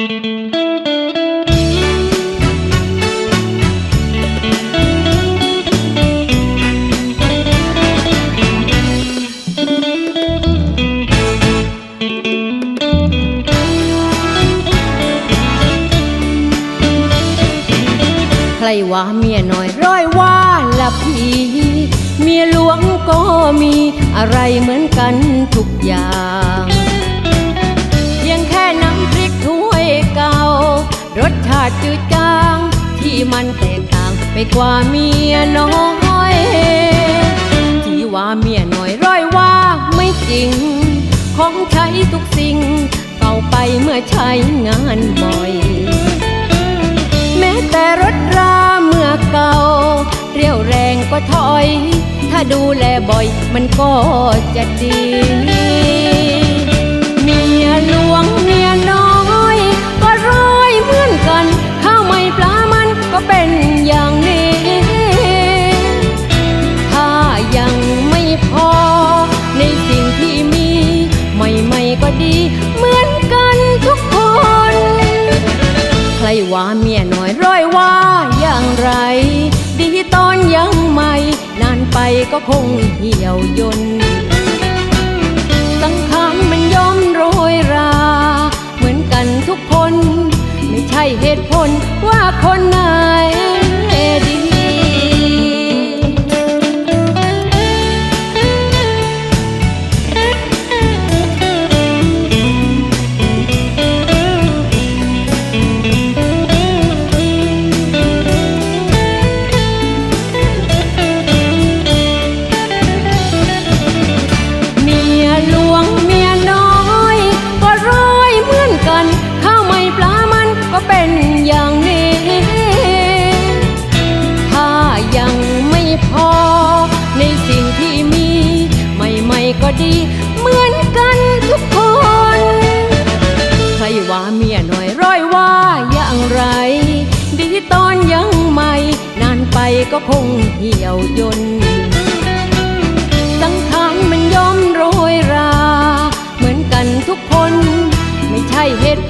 ใครว่าเมียน้อยร้อยว่าละพีเมียหลวงก็มีอะไรเหมือนกันทุกอย่าง ชาติจืดจาง ที่มันแตกต่างไปกว่าเมียน้อย ที่ว่าเมียน้อยร้อยว่าไม่จริง ของใช้ทุกสิ่งเก่าไปเมื่อใช้งานบ่อย แม้แต่รถราเมื่อเก่า เรียวแรงก็ถอย ถ้าดูแลบ่อยมันก็จะดี ว่าเมียน้อยร้อยว่าอย่างไร ดีตอนยังใหม่นานไปก็คงเหี่ยวยน่น ก็คงเหี่ยวยนสังขารมันย่อมโรยรา เหมือนกันทุกคน ไม่ใช่เหตุ